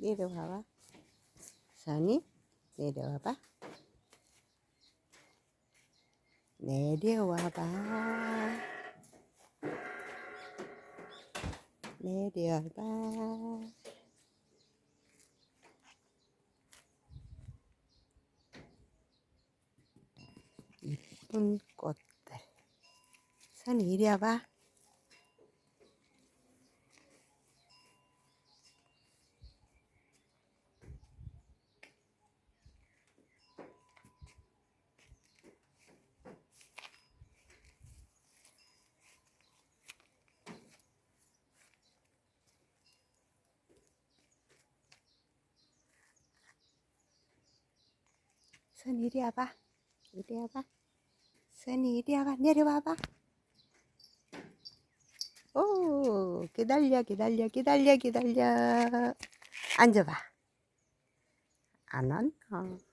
내려와봐. 선이 내려와봐. 내려와봐. 내려와봐. 이쁜 꽃들. 선이 이리 와봐. 선이 이리 와봐. 이리 와봐. 선이 이리 와봐. 내려와봐. 오, 기다려, 기다려, 기다려, 기다려. 앉아봐. 안 앉아.